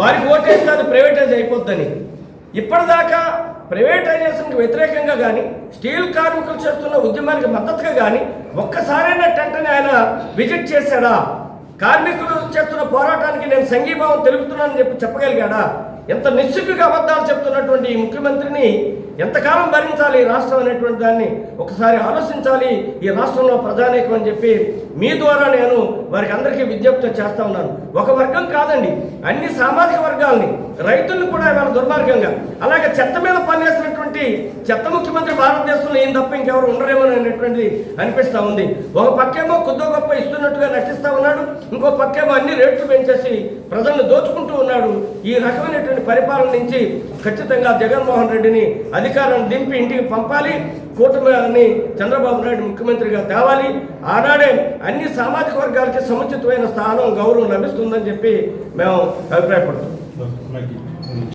వారికి ఓటేస్తే అది ప్రైవేటైజ్ అయిపోద్దని. ఇప్పటిదాకా ప్రైవేటైజేషన్కి వ్యతిరేకంగా కానీ స్టీల్ కార్మికులు చేస్తున్న ఉద్యమానికి మద్దతుగా కానీ ఒక్కసారైనా టెంటని ఆయన విజిట్ చేశాడా? కార్మికులు చేస్తున్న పోరాటానికి నేను సంఘీభావం తెలుపుతున్నానని చెప్పి చెప్పగలిగాడా? ఎంత నిస్సిగ్గుగా అబద్ధాలు ఉన్నటువంటి ఈ ముఖ్యమంత్రిని ఎంతకాలం భరించాలి ఈ రాష్ట్రం అనేటువంటి దాన్ని ఒకసారి ఆలోచించాలి. ఈ రాష్ట్రంలో ప్రజానేకం అని చెప్పి మీ ద్వారా నేను వారికి అందరికీ విజ్ఞప్తి చేస్తా ఉన్నాను. ఒక వర్గం కాదండి అన్ని సామాజిక వర్గాల్ని రైతులను కూడా ఇవాళ దుర్మార్గంగా. అలాగే చెత్త మీద పనిచేస్తున్నటువంటి చెత్త ముఖ్యమంత్రి భారతదేశంలో ఏం తప్ప ఇంకెవరు ఉండరేమో అనేటువంటిది అనిపిస్తూ ఉంది. ఒక పక్కేమో కొద్దో గొప్ప ఇస్తున్నట్టుగా నటిస్తూ ఉన్నాడు ఇంకో పక్కేమో అన్ని రేట్లు పెంచేసి ప్రజలను దోచుకుంటూ ఉన్నాడు. ఈ రకమైనటువంటి పరిపాలన నుంచి ఖచ్చితంగా జగన్మోహన్ రెడ్డిని అధికారం దింపి ఇంటికి పంపాలి. కూటమిని చంద్రబాబు నాయుడు ముఖ్యమంత్రిగా తేవాలి. ఆనాడే అన్ని సామాజిక వర్గాలకి సముచితమైన స్థానం గౌరవం లభిస్తుందని చెప్పి మేము అభిప్రాయపడుతున్నాం.